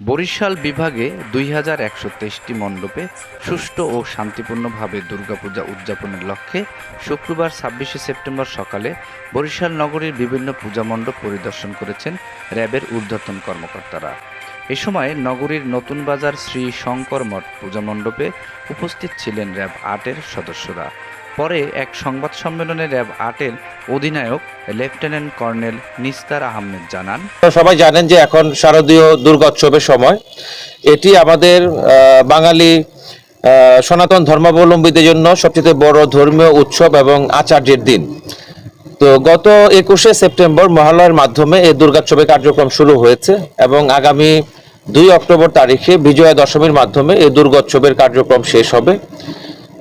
বরিশাল বিভাগে দুই হাজার একশো তেইশটি মণ্ডপে সুষ্ঠু ও শান্তিপূর্ণভাবে দুর্গাপূজা উদযাপনের লক্ষ্যে শুক্রবার ছাব্বিশে সেপ্টেম্বর সকালে বরিশাল নগরীর বিভিন্ন পূজা মণ্ডপ পরিদর্শন করেছেন র্যাবের ঊর্ধ্বতন কর্মকর্তারা। এ সময় নগরীর নতুন বাজার শ্রী শঙ্কর মঠ পূজা মণ্ডপে উপস্থিত ছিলেন র্যাব আটের সদস্যরা। পরে এক সংবাদ সম্মেলনে র্যাব আটের অধিনায়ক লেফটেন্যান্ট কর্নেল নিস্তার আহমেদ জানান সবাই জানেন যে এখন শারদীয় দুর্গোৎসবের সময়। এটি আমাদের বাঙালি সনাতন ধর্মাবলম্বীদের জন্য সবচেয়ে বড় ধর্মীয় উৎসব এবং আচার্যের দিন। তো গত একুশে সেপ্টেম্বর মহালয়ার মাধ্যমে এই দুর্গোৎসবের কার্যক্রম শুরু হয়েছে এবং আগামী দুই অক্টোবর তারিখে বিজয়া দশমীর মাধ্যমে এই দুর্গোৎসবের কার্যক্রম শেষ হবে।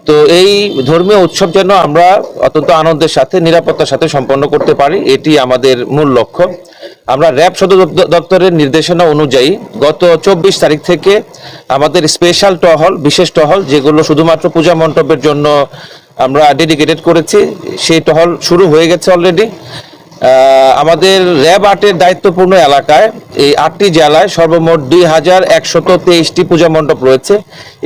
তো এই ধর্মীয় উৎসব যেন আমরা অত্যন্ত আনন্দের সাথে, নিরাপত্তার সাথে সম্পন্ন করতে পারি, এটি আমাদের মূল লক্ষ্য। আমরা র্যাব সদর দপ্তরের নির্দেশনা অনুযায়ী গত চব্বিশ তারিখ থেকে আমাদের স্পেশাল টহল বিশেষ টহল যেগুলো শুধুমাত্র পূজা মণ্ডপের জন্য আমরা ডেডিকেটেড করেছি, সেই টহল শুরু হয়ে গেছে অলরেডি আমাদের র্যাব আটের দায়িত্বপূর্ণ এলাকায় এই আটটি জেলায় সর্বমোট দুই হাজার একশত তেইশটি পূজা মণ্ডপ রয়েছে।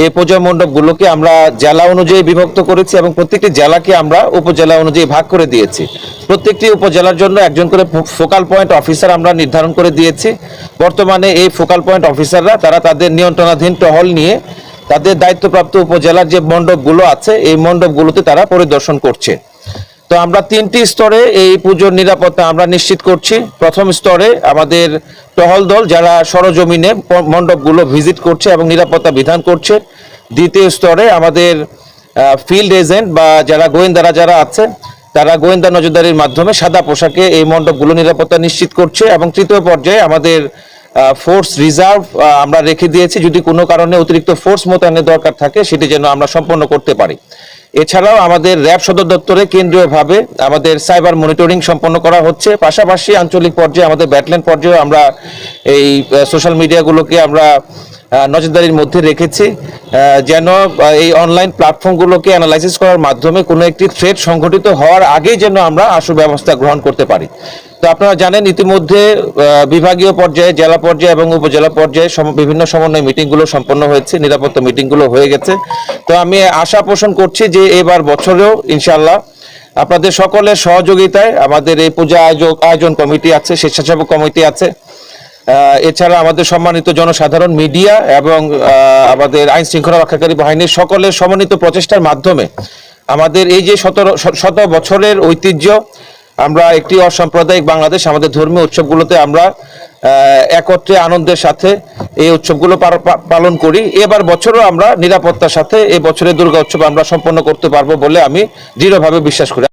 এই পূজা মণ্ডপগুলোকে আমরা জেলা অনুযায়ী বিভক্ত করেছি এবং প্রত্যেকটি জেলাকে আমরা উপজেলা অনুযায়ী ভাগ করে দিয়েছি। প্রত্যেকটি উপজেলার জন্য একজন করে ফোকাল পয়েন্ট অফিসার আমরা নির্ধারণ করে দিয়েছি। বর্তমানে এই ফোকাল পয়েন্ট অফিসাররা তারা তাদের নিয়ন্ত্রণাধীন টহল নিয়ে তাদের দায়িত্বপ্রাপ্ত উপজেলার যে মণ্ডপগুলো আছে, এই মণ্ডপগুলোতে তারা পরিদর্শন করছে। তো আমরা তিনটি স্তরে এই পুজোর নিরাপত্তা আমরা নিশ্চিত করছি। প্রথম স্তরে আমাদের টহল দল যারা সরজমিনে মণ্ডপগুলো ভিজিট করছে এবং নিরাপত্তা বিধান করছে। দ্বিতীয় স্তরে আমাদের ফিল্ড এজেন্ট বা যারা গোয়েন্দারা যারা আছে, তারা গোয়েন্দা নজরদারির মাধ্যমে সাদা পোশাকে এই মণ্ডপগুলো নিরাপত্তা নিশ্চিত করছে। এবং তৃতীয় পর্যায়ে আমাদের ফোর্স রিজার্ভ আমরা রেখে দিয়েছি। যদি কোনো কারণে অতিরিক্ত ফোর্স মোতায়েনের দরকার থাকে, সেটি যেন আমরা সম্পন্ন করতে পারি। এছাড়াও আমাদের র্যাব সদর দপ্তরে কেন্দ্রীয়ভাবে আমাদের সাইবার মনিটরিং সম্পন্ন করা হচ্ছে। পাশাপাশি আঞ্চলিক পর্যায়ে আমাদের ব্যাটল্যান্ড পর্যায়ে আমরা এই সোশ্যাল মিডিয়াগুলোকে আমরা নজরদারির মধ্যে রেখেছি। যেন এই অনলাইন প্ল্যাটফর্মগুলোকে অ্যানালাইসিস করার মাধ্যমে কোনো একটি থ্রেড সংঘটিত হওয়ার আগেই যেন আমরা আশু ব্যবস্থা গ্রহণ করতে পারি। তো আপনারা জানেন ইতিমধ্যে বিভাগীয় পর্যায়ে, জেলা পর্যায়ে এবং উপজেলা পর্যায়ে বিভিন্ন সমন্বয় মিটিংগুলো সম্পন্ন হয়েছে, নিরাপত্তা মিটিংগুলো হয়ে গেছে। তো আমি আশা পোষণ করছি যে এবার বছরেও ইনশাল্লাহ আপনাদের সকলের সহযোগিতায় আমাদের এই পূজা আয়োজক আয়োজন কমিটি আছে, স্বেচ্ছাসেবক কমিটি আছে। এছাড়া আমাদের সম্মানিত জনসাধারণ, মিডিয়া এবং আমাদের আইন শৃঙ্খলা রক্ষাকারী বাহিনীর সকলের সমন্বিত প্রচেষ্টার মাধ্যমে আমাদের এই যে শত শত বছরের ঐতিহ্য আমরা একটি অসাম্প্রদায়িক বাংলাদেশ, আমাদের ধর্মীয় উৎসবগুলোতে আমরা একত্রে আনন্দের সাথে এই উৎসবগুলো পালন করি। এবার বছরও আমরা নিরাপত্তার সাথে এই বছরের দুর্গা উৎসব আমরা সম্পন্ন করতে পারব বলে আমি দৃঢ়ভাবে বিশ্বাস করি।